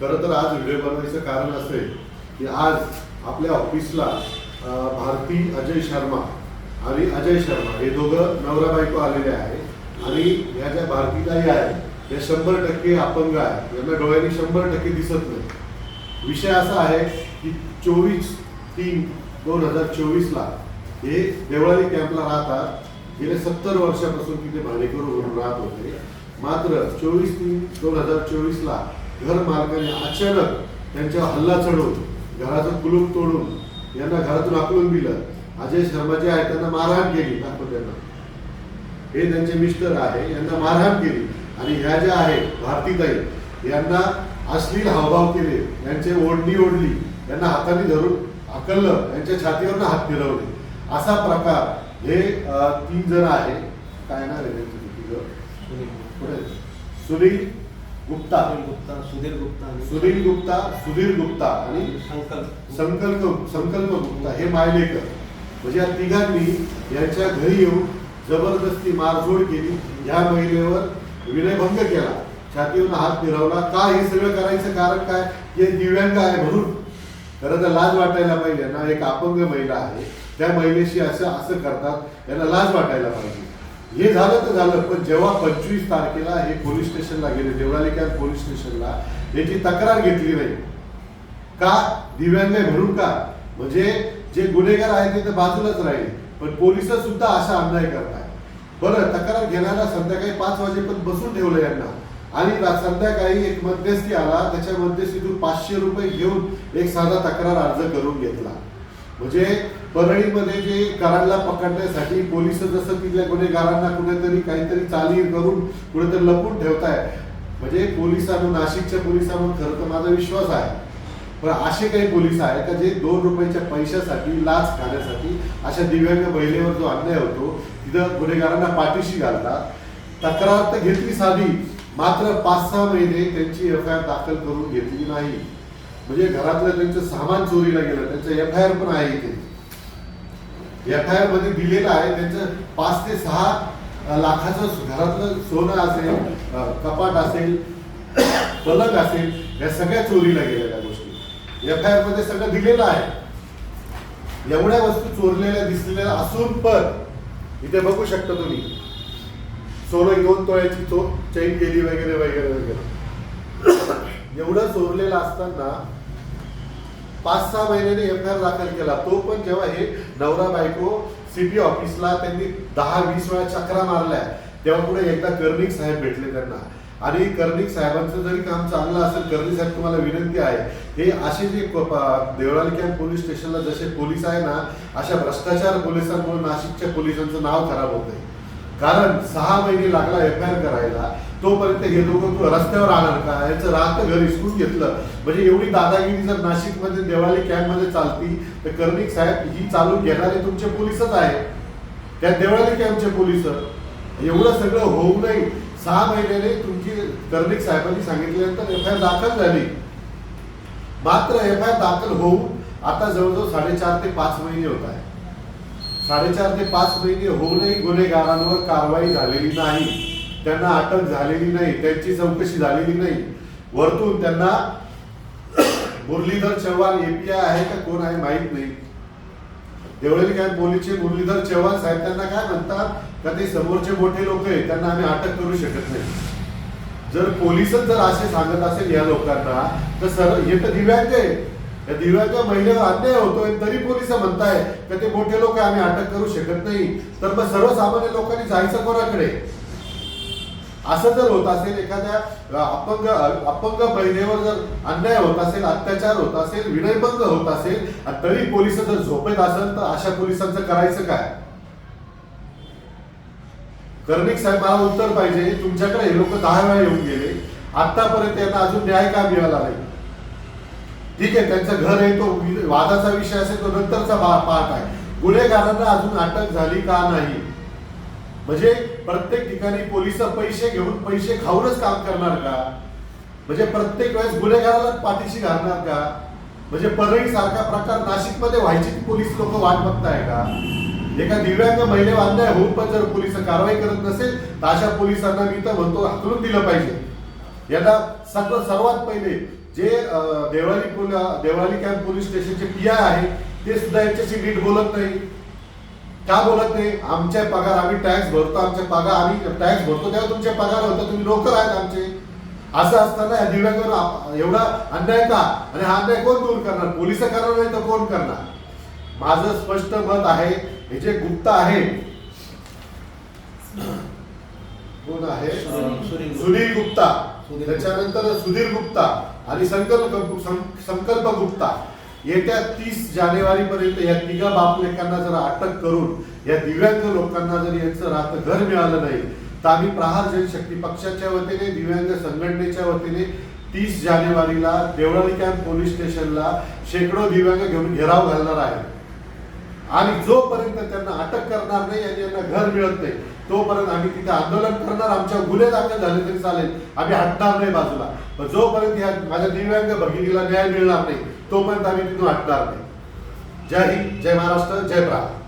खरं तर आज व्हिडिओ बनवायचं कारण असं आहे की आज आपल्या ऑफिसला भारती अजय शर्मा आणि अजय शर्मा हे दोघं नवरा बायको आलेले आहे आणि ह्या ज्या भारतीताई आहेत या शंभर टक्के अपंग आहेत. यांना डोळ्यांनी शंभर टक्के दिसत नाही. विषय असा आहे की चोवीस तीन दोन हजार चोवीसला हे देवळाली कॅम्पला राहतात. गेले सत्तर वर्षापासून तिथे भाडेकरू म्हणून राहत होते. मात्र चोवीस तीन दोन हजार चोवीसला घर मालकाने अचानक त्यांच्यावर हल्ला चढवून घराचं कुलूप तोडून यांना घरातून आकलून दिलं. अजय शर्मा जे आहे त्यांना मारहाण केली त्यांना हे त्यांचे मिस्टर आहे यांना मारहाण केली. आणि ह्या ज्या आहेत भारतीताई यांना अश्लील हावभाव केले यांचे ओढणी ओढली यांना हाताने धरून हाकललं यांच्या छातीवरनं हात फिरवले. असा प्रकार हे तीन जण आहे. काय नाव आहे त्यांचं. सुनील गुप्ता. गुप्ता सुधीर गुप्ता सुनील गुप्ता सुधीर गुप्ता आणि संकल्प संकल्प संकल्प गुप्ता हे मायलेकर. म्हणजे या तिघांनी यांच्या घरी येऊन जबरदस्ती मारझोड केली. ह्या महिलेवर विनयभंग केला. छातीवरून हात फिरवला. का हे सगळं करायचं कारण काय? हे दिव्यांग आहे म्हणून. खरं तर लाज वाटायला पाहिजे. ना एक अपंग महिला आहे. त्या महिलेशी असं असं करतात. यांना लाज वाटायला पाहिजे. हे झालं तर झालं पण जेव्हा पंचवीस तारखेला हे पोलीस स्टेशनला गेले देवळाली कॅम्प पोलीस स्टेशनला याची तक्रार घेतली नाही. का? दिव्यांग म्हणून का? म्हणजे जे गुन्हेगार आहेत ते तर बाजूलाच राहील पण पोलीस सुद्धा असा अन्याय करताय बरं तक्रार घेण्याला संध्याकाळी पाच वाजेपर्यंत बसून ठेवलं यांना. आणि संध्याकाळी एक मध्यस्थी आला त्याच्या मध्यस्थीतून पाचशे रुपये घेऊन एक साधा तक्रार अर्ज करून घेतला. म्हणजे परळीमध्ये जे कराडला पकडण्यासाठी पोलीस जसं तिथल्या गुन्हेगारांना कुठेतरी काहीतरी चाली करून कुठेतरी लपून ठेवताय. म्हणजे पोलिसांना नाशिकच्या पोलिसांवर खरं तर माझा विश्वास आहे. पण असे काही पोलीस आहेत का जे दोन रुपयाच्या पैशासाठी लाच खाण्यासाठी अशा दिव्यांग महिलेवर जो अन्याय होतो तिथं गुन्हेगारांना पाठीशी घालतात. तक्रार तर घेतली साधी मात्र पाच सहा महिने त्यांची एफ आय आर दाखल करून घेतली नाही. म्हणजे घरातलं त्यांचं सामान चोरीला गेलं त्यांचं एफ आय आर पण आहे इथे. एफ आय आरमध्ये दिलेलं आहे. त्यांचं पाच ते सहा लाखाचं घरातलं सोनं असेल कपाट असेल पलंग असेल या सगळ्या चोरीला गेलेल्या गोष्टी. एफ आय आरमध्ये सगळं दिलेलं आहे. एवढ्या वस्तू चोरलेल्या दिसलेल्या असून पण इथे बघू शकता तुम्ही. सोनं दोन तोळ्याची चो चैन केली वगैरे वगैरे वगैरे. एवढं चोरलेलं असताना पाच सहा महिन्याने एफ आय आर दाखल केला. तो पण जेव्हा हे नवरा बायको सिटी ऑफिसला त्यांनी दहा वीस वेळा चक्रा मारल्या तेव्हा पुढे एकदा कर्णिक साहेब भेटले त्यांना. आणि कर्णिक साहेबांचं जरी काम चांगलं असेल कर्णिक साहेब तुम्हाला विनंती आहे हे असे जे देवळाली कॅम्प पोलीस स्टेशनला जसे पोलीस आहे ना अशा भ्रष्टाचार पोलिसांमुळे नाशिकच्या पोलिसांचं नाव खराब होत आहे कारण सहा महिने लागला एफ आय आर करायला तोपर्यंत हे लोक रस्त्यावर आणार का? याचं राहतं घर हिसकून घेतलं. म्हणजे एवढी दादागिरी जर नाशिकमध्ये देवाली कॅम्पमध्ये चालती तर कर्णिक साहेब ही चालून घेणारे तुमचे पोलीसच आहे त्या देवाली कॅम्पचे पोलीस. एवढं सगळं होऊ नये. सहा महिन्याने तुमची कर्णिक साहेबांनी सांगितल्यानंतर एफ आय आर दाखल झाली. मात्र एफ आय आर दाखल होऊन आता जवळजवळ साडेचार ते पाच महिने होत आहे साडेचार ते पाच महिने होऊनही गुन्हेगारांवर कारवाई झालेली नाही. त्यांना अटक झालेली नाही त्यांची चौकशी झालेली नाही. वरतून त्यांना मुरलीधर चव्हाण एपीआय आहे का कोण आहे माहीत नाही. देवळी काय पोलीसचे मुरलीधर चव्हाण साहेब त्यांना काय म्हणतात? का ते समोरचे मोठे लोक आहेत त्यांना आम्ही अटक करू शकत नाही. जर पोलिसच जर असे सांगत असेल या लोकांना तर सर हे तर दिव्यांग आहे या दिव्यांग महिलेवर अन्याय होतोय तरी पोलीस म्हणताय का ते मोठे लोक आम्ही अटक करू शकत नाही. तर मग सर्वसामान्य लोकांनी जायचं कोणाकडे? असं जर होत असेल एखाद्या अपंग अपंग महिलेवर जर अन्याय होत असेल अत्याचार होत असेल विनयभंग होत असेल आणि तरी पोलीस जर झोपेत असेल तर अशा पोलिसांचं करायचं काय? कर्णिक साहेब मला उत्तर पाहिजे. तुमच्याकडे हे लोक दहा वेळा येऊन गेले. आतापर्यंत यांना अजून न्याय का मिळाला नाही? ठीक आहे त्यांचं घर आहे तो वादाचा विषय असेल तो नंतरचा पाहत आहे. गुन्हेगारांना अजून अटक झाली का नाही? म्हणजे प्रत्येक ठिकाणी पोलीस पैसे घेऊन पैसे खाऊनच काम करणार का? म्हणजे प्रत्येक वेळेस गुन्हेगाराला पाठीशी घालणार का? म्हणजे परळी सारखा प्रकार नाशिकमध्ये व्हायची पोलीस लोक वाट बघताय का? एका दिव्यांग महिले अन्याय होऊन पण जर पोलीस कारवाई करत नसेल तर अशा पोलिसांना मी तर म्हणतो हाकलून दिलं पाहिजे. यांना सगळं सर्वात पहिले जे देवळाली पोल देवळाली कॅम्प पोलीस स्टेशनचे पी आय आहे ते सुद्धा यांच्याशी नीट बोलत नाही. का बोलत नाही? आमचे पगार आम्ही टॅक्स भरतो आमचे पगार आम्ही टॅक्स भरतो तेव्हा तुमचे पगार होतो तुम्ही नोकर आहेत आमचे. असं असताना या दिव्यांगावर एवढा अन्याय का? आणि हा अन्याय कोण दूर करणार? पोलीस करणार नाही तर कोण करणार? माझं स्पष्ट मत आहे हे जे गुप्ता आहे कोण आहे? सुनील- गुप्ता. त्याच्यानंतर सुधीर गुप्ता आणि संकल्प संकल्प गुप्ता. येत्या तीस जानेवारी पर्यंत या तिघा बापलेकांना जर अटक करून या दिव्यांग लोकांना जर यांचं राहतं घर मिळालं नाही तर आम्ही प्रहार जनशक्ती पक्षाच्या वतीने दिव्यांग संघटनेच्या वतीने तीस जानेवारीला देवळाली कॅम्प पोलीस स्टेशनला शेकडो दिव्यांग घेऊन घेराव घालणार आहे आणि जोपर्यंत त्यांना अटक करणार नाही आणि यांना घर मिळत नाही तोपर्यंत आम्ही तिथे आंदोलन करणार आमच्या गुन्हे दाखल झाले तरी चालेल आम्ही हटणार नाही बाजूला. पण जोपर्यंत ह्या माझ्या दिव्यांग भगिनीला न्याय मिळणार नाही तोपर्यंत आम्ही तिथून हटणार नाही. जय हिंद जय महाराष्ट्र जय प्रहार